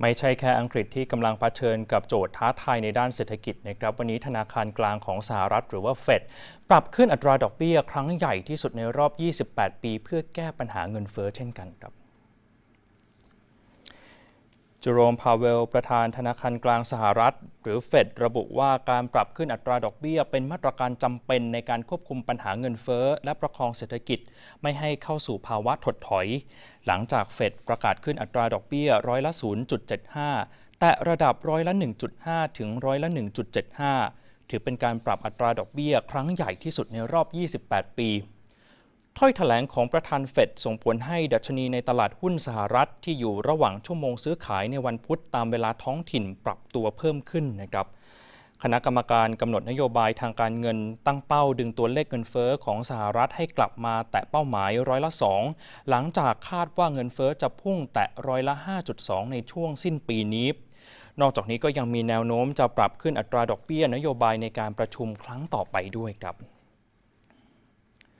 ไม่ใช่แค่อังกฤษที่กำลังเผชิญกับโจทย์ท้าทายในด้านเศรษฐกิจนะครับวันนี้ธนาคารกลางของสหรัฐหรือว่าเฟดปรับขึ้นอัตราดอกเบี้ย ครั้งใหญ่ที่สุดในรอบ 28 ปี เพื่อแก้ปัญหาเงินเฟ้อเช่นกันครับ จโรมพาเวล ประธานธนาคารกลางสหรัฐ หรือเฟดระบุว่าการปรับขึ้นอัตราดอกเบี้ย เป็นมาตรการจำเป็นในการควบคุมปัญหาเงินเฟ้อ และประคองเศรษฐกิจ ไม่ให้เข้าสู่ภาวะถดถอย หลังจากเฟดประกาศขึ้นอัตราดอกเบี้ยร้อยละ 0.75 แต่ระดับร้อยละ 1.5 ถึงร้อยละ 1.75 ถือเป็นการปรับอัตราดอกเบี้ย ครั้งใหญ่ที่สุดในรอบ 28 ปี ถ้อยแถลงของประธานเฟดส่งผลให้ดัชนีในตลาดหุ้นสหรัฐที่อยู่ระหว่างชั่วโมงซื้อขายในวันพุธตามเวลาท้องถิ่นปรับตัวเพิ่มขึ้นนะครับ คณะกรรมการกำหนดนโยบายทางการเงินตั้งเป้าดึงตัวเลขเงินเฟอ้อของสหรัฐให้กลับมาแตะเป้าหมายร้อยละสองหลังจากคาดว่าเงินเฟอ้อจะพุ่งแตะร้อยละ 5.2 ในช่วงสิ้นปีนี้นอกจากนี้ก็ยังมีแนวโน้มจะปรับขึ้นอัตราดอกเบี้ยนโยบายในการประชุมครั้งต่อไปด้วยครับ